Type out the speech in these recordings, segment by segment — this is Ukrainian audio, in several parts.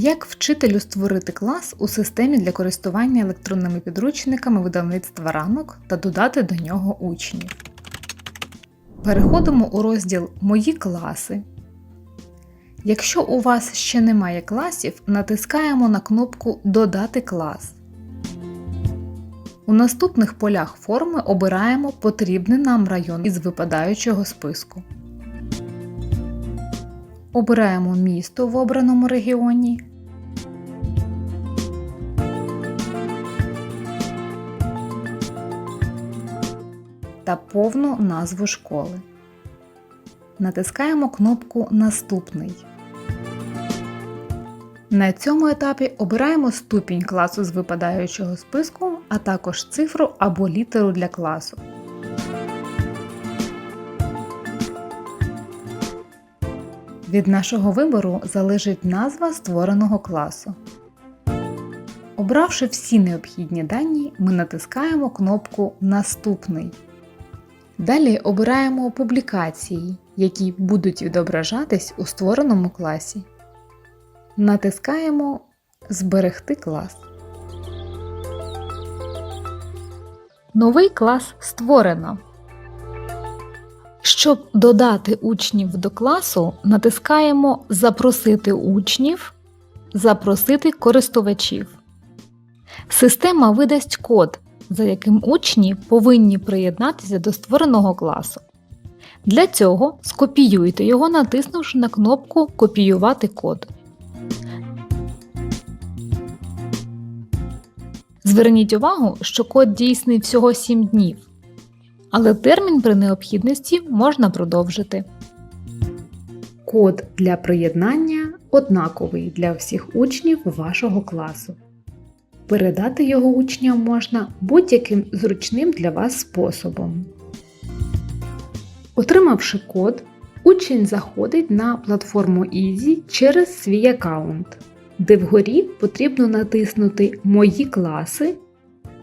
Як вчителю створити клас у системі для користування електронними підручниками видавництва ранок та додати до нього учнів? Переходимо у розділ Мої класи. Якщо у вас ще немає класів, натискаємо на кнопку Додати клас. У наступних полях форми обираємо потрібний нам район із випадаючого списку. Обираємо місто в обраному регіоні. Та повну назву школи. Натискаємо кнопку Наступний. На цьому етапі обираємо ступінь класу з випадаючого списку, а також цифру або літеру для класу. Від нашого вибору залежить назва створеного класу. Обравши всі необхідні дані, ми натискаємо кнопку Наступний. Далі обираємо публікації, які будуть відображатись у створеному класі. Натискаємо Зберегти клас. Новий клас створено. Щоб додати учнів до класу, натискаємо Запросити учнів, Запросити користувачів. Система видасть код, за яким учні повинні приєднатися до створеного класу. Для цього скопіюйте його, натиснувши на кнопку Копіювати код. Зверніть увагу, що код дійсний всього 7 днів, але термін при необхідності можна продовжити. Код для приєднання однаковий для всіх учнів вашого класу. Передати його учням можна будь-яким зручним для вас способом. Отримавши код, учень заходить на платформу Easy через свій аккаунт, де вгорі потрібно натиснути Мої класи,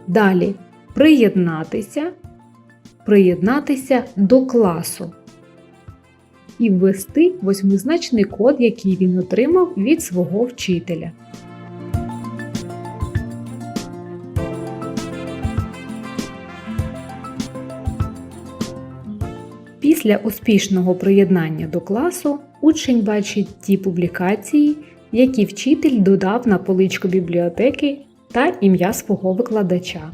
далі Приєднатися, Приєднатися до класу і ввести восьмизначний код, який він отримав від свого вчителя. Після успішного приєднання до класу учень бачить ті публікації, які вчитель додав на поличку бібліотеки та ім'я свого викладача.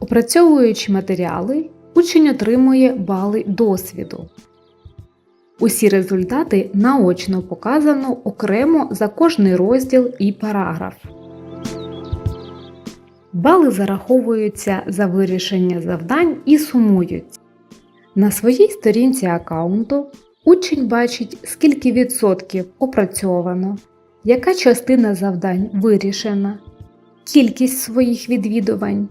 Опрацьовуючи матеріали, учень отримує бали досвіду. Усі результати наочно показано окремо за кожний розділ і параграф. Бали зараховуються за вирішення завдань і сумуються. На своїй сторінці аккаунту учень бачить, скільки відсотків опрацьовано, яка частина завдань вирішена, кількість своїх відвідувань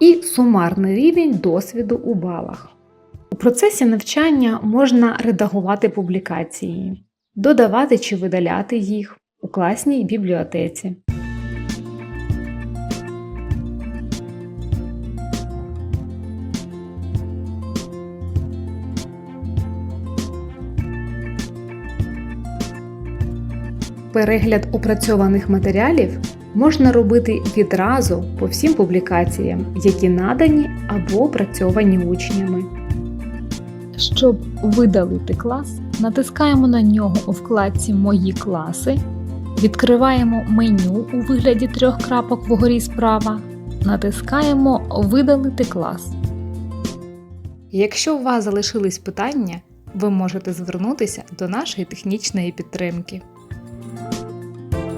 і сумарний рівень досвіду у балах. У процесі навчання можна редагувати публікації, додавати чи видаляти їх у класній бібліотеці. Перегляд опрацьованих матеріалів можна робити відразу по всім публікаціям, які надані або опрацьовані учнями. Щоб видалити клас, натискаємо на нього у вкладці Мої класи, відкриваємо меню у вигляді трьох крапок вгорі справа, натискаємо Видалити клас. Якщо у вас залишились питання, ви можете звернутися до нашої технічної підтримки.